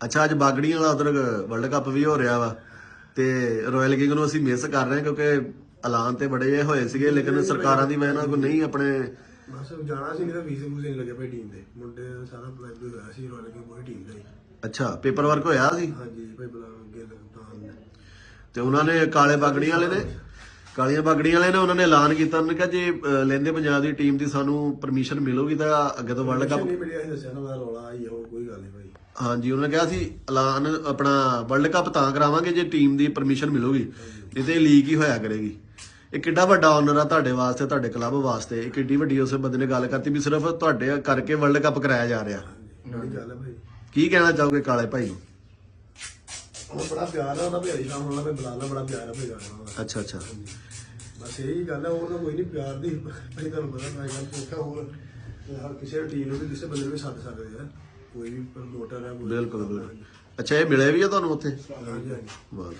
ਅੱਛਾ ਅੱਜ ਬਾਗੜੀਆਂ ਵਾਲਾ ਉਧਰ ਵਰਲਡ ਕੱਪ ਵੀ ਹੋ ਰਿਹਾ ਵਾ ਤੇ ਰਾਇਲ ਕਿੰਗ ਨੂੰ ਅਸੀਂ ਮਿਸ ਕਰ ਰਹੇ ਹਾਂ ਕਿਉਂਕਿ ਐਲਾਨ ਤੇ ਬੜੇ ਜਿਹੇ ਹੋਏ ਸੀਗੇ ਲੇਕਿਨ ਸਰਕਾਰਾਂ ਦੀ ਵਜ੍ਹਾ ਨਾਲ ਕੋਈ ਨਹੀਂ ਆਪਣੇ ਬਸ ਜਾਣਾ ਸੀ ਨਹੀਂ ਤਾਂ ਵੀਜ਼ੇ ਵੂਜ਼ੇ ਨਹੀਂ ਲੱਗੇ ਪਏ ਟੀਮ ਦੇ। ਮੁੰਡੇ ਦਾ ਸਾਰਾ ਪਲਾਨ ਵੀ ਹੋਇਆ ਸੀ ਰੋਲ ਕੇ ਪੂਰੀ ਟੀਮ ਦਾ ਹੀ। ਅੱਛਾ ਪੇਪਰ ਵਰਕ ਹੋਇਆ ਸੀ? ਹਾਂਜੀ ਭਾਈ ਬਲਾ ਗਿੱਲ ਤਾਂ ਤੇ ਉਹਨਾਂ ਨੇ ਕਾਲੇ ਬਾਗੜੀਆਂ ਵਾਲੇ ਨੇ ਕਾਲੀਆਂ ਬਾਗੜੀਆਂ ਵਾਲੇ ਨੇ ਉਹਨਾਂ ਨੇ ਐਲਾਨ ਕੀਤਾ ਉਹਨਾਂ ਨੇ ਕਿਹਾ ਜੇ ਅ, ਲਹਿੰਦੇ ਪੰਜਾਬ ਦੀ ਟੀਮ ਦੀ ਸਾਨੂੰ ਪਰਮਿਸ਼ਨ ਮਿਲੂਗੀ ਤਾਂ ਅੱਗੇ ਤੋਂ ਵਰਲਡ ਕੱਪ ਨਹੀਂ ਮਿਲਿਆ ਸੀ ਦੱਸਿਆ ਨਾ ਮੈਂ ਰੌਲਾ ਆਈ ਉਹ ਕੋਈ ਗੱਲ ਨਹੀਂ। ਹਾਂਜੀ ਉਹਨਾਂ ਨੇ ਕਿਹਾ ਸੀ ਐਲਾਨ ਆਪਣਾ ਵਰਲਡ ਕੱਪ ਤਾਂ ਕਰਾਵਾਂਗੇ ਜੇ ਟੀਮ ਦੀ ਪਰਮਿਸ਼ਨ ਮਿਲੂਗੀ ਨਹੀਂ ਤੇ ਲੀਗ ਹੀ ਹੋਇਆ ਕਰੇਗੀ। ਇਹ ਕਿੱਡਾ ਵੱਡਾ ਆਨਰ ਆ ਤੁਹਾਡੇ ਵਾਸਤੇ ਤੁਹਾਡੇ ਕਲੱਬ ਵਾਸਤੇ। ਇਹ ਕਿੱਡੀ ਵੱਡੀ ਉਸੇ ਬੰਦੇ ਨੇ ਗੱਲ ਕਰਤੀ ਵੀ ਸਿਰਫ ਤੁਹਾਡੇ ਕਰਕੇ ਵਰਲਡ ਕੱਪ ਕਰਾਇਆ ਜਾ ਰਿਹਾ। ਕੀ ਕਹਿਣਾ ਚਾਹੋਗੇ ਕਾਲੇ ਭਾਈ ਨੂੰ? ਉਹ ਬੜਾ ਪਿਆਰ ਹੈ ਉਹਦਾ ਭਾਈ ਨਾਲ ਮੈਂ ਬੁਲਾਣਾ ਬੜਾ ਪਿਆਰ ਹੈ ਭਾਈ ਉਹਦਾ ਅੱਛਾ ਅੱਛਾ। ਬਸ ਇਹੀ ਗੱਲ ਹੈ ਹੋਰ ਤਾਂ ਕੋਈ ਨਹੀਂ ਪਿਆਰ ਦੀ ਭਾਈ ਤੁਹਾਨੂੰ ਪਤਾ ਮੈਂ ਗੱਲ ਪੁੱਛਿਆ ਹੋਰ ਹਰ ਕਿਸੇ ਟੀਮ ਨੂੰ ਵੀ ਕਿਸੇ ਬੰਦੇ ਨੂੰ ਵੀ ਸੱਦ ਸਕਦੇ ਆ। ਕੋਈ ਵੀ ਪ੍ਰਮੋਟਰ ਹੈ ਕੋਈ ਬਿਲਕੁਲ ਬਿਲਕੁਲ। ਅੱਛਾ ਇਹ ਮਿਲੇ ਵੀ ਆ ਤੁਹਾਨੂੰ ਉੱਥੇ? ਹਾਂਜੀ ਹਾਂਜੀ। ਵਾਹ।